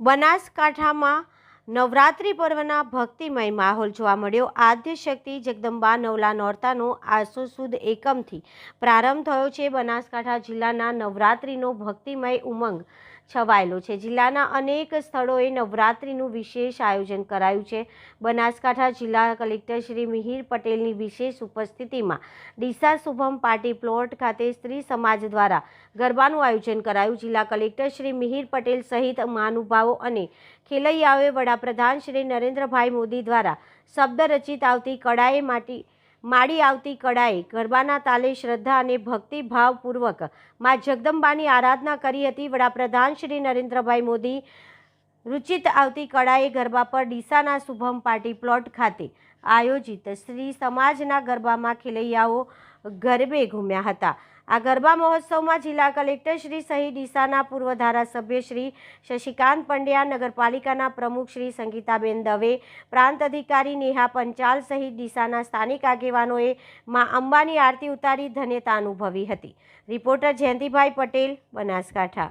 બનાસકાંઠામાં નવરાત્રિ પર્વના ભક્તિમય માહોલ જોવા મળ્યો. આદ્ય શક્તિ જગદંબા નવલા નોરતાનો આસો સુદ એકમથી પ્રારંભ થયો છે. બનાસકાંઠા જિલ્લાના નવરાત્રિનો ભક્તિમય ઉમંગ છવાયેલો છે. જિલ્લાના અનેક સ્થળોએ નવરાત્રિનું વિશેષ આયોજન કરાયું છે. બનાસકાંઠા જિલ્લા કલેક્ટર શ્રી મિહિર પટેલની વિશેષ ઉપસ્થિતિમાં ડીસા શુભમ પાર્ટી પ્લોટ ખાતે સ્ત્રી સમાજ દ્વારા ગરબાનું આયોજન કરાયું. જિલ્લા કલેક્ટર શ્રી મિહિર પટેલ સહિત મહાનુભાવો અને ખેલૈયાઓએ વડાપ્રધાન શ્રી નરેન્દ્રભાઈ મોદી દ્વારા શબ્દ રચિત આવતી કળાએ માટી માડી આવતી કળાએ ગરબાના તાલે શ્રદ્ધા અને ભક્તિભાવપૂર્વકમાં જગદંબાની આરાધના કરી હતી વડાપ્રધાન શ્રી નરેન્દ્રભાઈ મોદી. રુચિત આવતી કળાએ ગરબા પર ડીસાના શુભમ પાર્ટી પ્લોટ ખાતે આયોજિત શ્રી સમાજના ગરબામાં ખેલૈયાઓ ગરબે ઘૂમ્યા હતા. આ ગરબા મહોત્સવમાં જિલ્લા કલેક્ટર શ્રી સહિત ડીસાના પૂર્વ ધારાસભ્ય શ્રી શશિકાંત પંડ્યા, નગરપાલિકાના પ્રમુખ શ્રી સંગીતાબેન દવે, પ્રાંત અધિકારી નેહા પંચાલ સહિત ડીસાના સ્થાનિક આગેવાનોએ માં અંબાની આરતી ઉતારી ધન્યતા અનુભવી હતી. રિપોર્ટર જયંતિભાઈ પટેલ, બનાસકાંઠા.